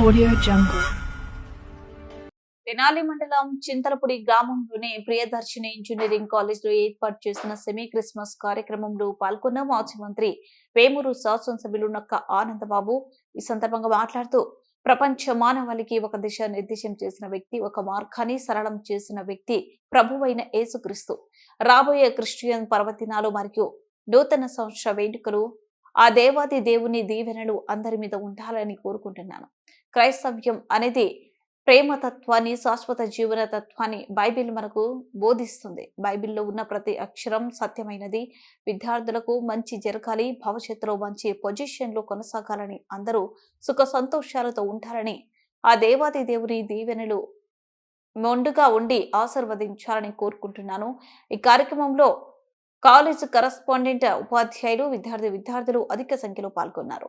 Audio Jungle. Tenali మండలం చింతలపూడి గ్రామంలోని Priyadarshini engineering కాలేజ్లో ఏర్పాటు చేసిన సెమీ క్రిస్మస్ కార్యక్రమంలో పాల్గొన్న మాజీ మంత్రి వేమూరు శాసనసభ్యులు నక్క ఆనందబాబు ఈ సందర్భంగా మాట్లాడుతూ ప్రపంచ మానవాళికి ఒక దిశ నిర్దేశం చేసిన వ్యక్తి ఒక మార్గాన్ని సరళం చేసిన వ్యక్తి ప్రభువైన యేసుక్రీస్తు రాబోయే క్రిస్టియన్ పర్వదినాలు మరియు నూతన సంవత్సర వేడుకలు ఆ దేవాది దేవుని దీవెనలు అందరి మీద ఉండాలని కోరుకుంటున్నాను. క్రైస్తవ్యం అనేది ప్రేమ తత్వాన్ని శాశ్వత జీవన తత్వాన్ని బైబిల్ మనకు బోధిస్తుంది. బైబిల్లో ఉన్న ప్రతి అక్షరం సత్యమైనది. విద్యార్థులకు మంచి జరగాలి భవిష్యత్తులో మంచి పొజిషన్లో కొనసాగాలని అందరూ సుఖ సంతోషాలతో ఉంటారని ఆ దేవాది దేవుని దీవెనలు మొండుగా ఉండి ఆశీర్వదించాలని కోరుకుంటున్నాను. ఈ కార్యక్రమంలో కాలేజ్ కరస్పాండెంట్ ఉపాధ్యాయులు విద్యార్థి విద్యార్థులు అధిక సంఖ్యలో పాల్గొన్నారు.